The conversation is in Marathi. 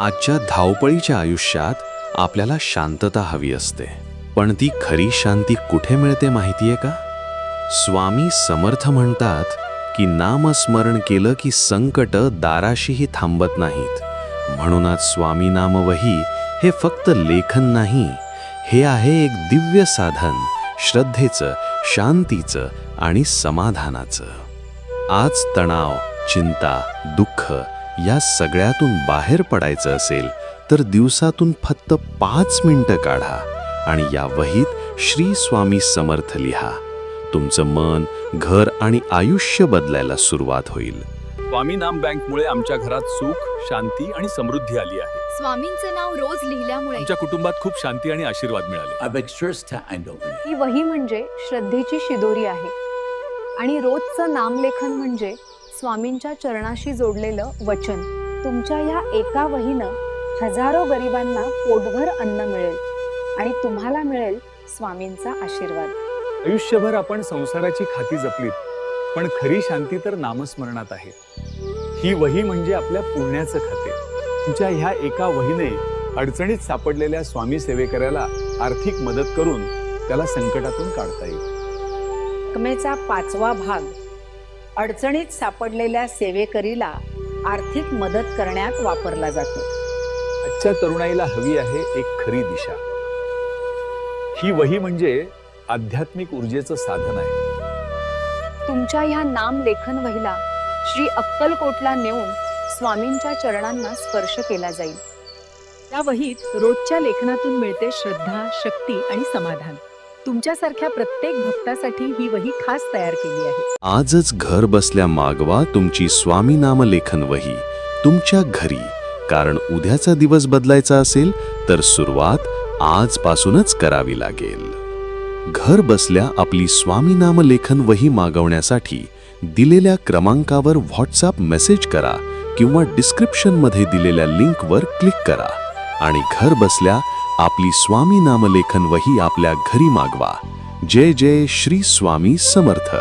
आजच्या धावपळीच्या आयुष्यात आपल्याला शांतता हवी असते. पण ती खरी शांती कुठे मिळते माहितीये का? स्वामी समर्थ म्हणतात की नामस्मरण केलं की संकट दाराशीही थांबत नाहीत. म्हणूनच स्वामी नामवही हे फक्त लेखन नाही हे आहे एक दिव्य साधन श्रद्धेचं शांतीचं आणि समाधानाचं. आज तणाव चिंता दुःख या सगळ्यातून बाहेर पडायचं असेल तर दिवसातून फक्त पाच मिनिटं काढा आणि या वहीत श्री स्वामी समर्थ लिहा. तुमचं मन घर आणि आयुष्य बदलायला सुरुवात होईल. स्वामी नाम बँकमुळे आमच्या घरात सुख शांती आणि समृद्धी आली आहे. स्वामींचं नाव रोज लिहिल्यामुळे आमच्या कुटुंबात खूप शांती आणि आशीर्वाद मिळाले. ही वही म्हणजे श्रद्धेची शिदोरी आहे. आणि रोजचं नामलेखन म्हणजे स्वामींच्या चरणाशी जोडलेलं वचन तुमच्या ह्या एका वहीनं हजारो गरिबांना पोटभर अन्न मिळेल आणि तुम्हाला मिळेल स्वामींचा आशीर्वाद. आयुष्यभर आपण संसाराची खाती जपलीत पण खरी शांती तर नामस्मरणात आहे. ही वही म्हणजे आपल्या पुण्याचं खाते. तुमच्या ह्या एका वहीने अडचणीत सापडलेल्या स्वामी सेवेकऱ्याला आर्थिक मदत करून त्याला संकटातून काढता येईल. रकमेचा पाचवा भाग अडचणीत सापडलेल्या सेवेकरीला आर्थिक मदत करण्यात वापरला जातो. आजच्या तरुणाईला हवी आहे एक खरी दिशा. ही वही म्हणजे आध्यात्मिक ऊर्जेचं साधन आहे. तुमच्या ह्या नाम लेखन वहीला श्री अक्कलकोटला नेऊन स्वामींच्या चरणांना स्पर्श केला जाईल. या वहीत रोजच्या लेखनातून मिळते श्रद्धा शक्ती आणि समाधान. तुमच्यासारख्या प्रत्येक भक्तासाठी ही वही खास तयार केली आहे. आजच घर बसल्या मागवा तुमची स्वामी नाम लेखन वही तुमच्या घरी. कारण उद्याचा दिवस बदलायचा असेल तर सुरुवात आजपासूनच करावी लागेल. घर बसल्या आपली स्वामी नाम लेखन वही मागवण्यासाठी दिलेल्या क्रमांकावर व्हॉट्सअप मेसेज करा किंवा डिस्क्रिप्शनमध्ये दिलेल्या लिंकवर क्लिक करा. आणि घर बसल्या आपली स्वामी नामलेखन वही आपल्या घरी मागवा. जय जय श्री स्वामी समर्थ.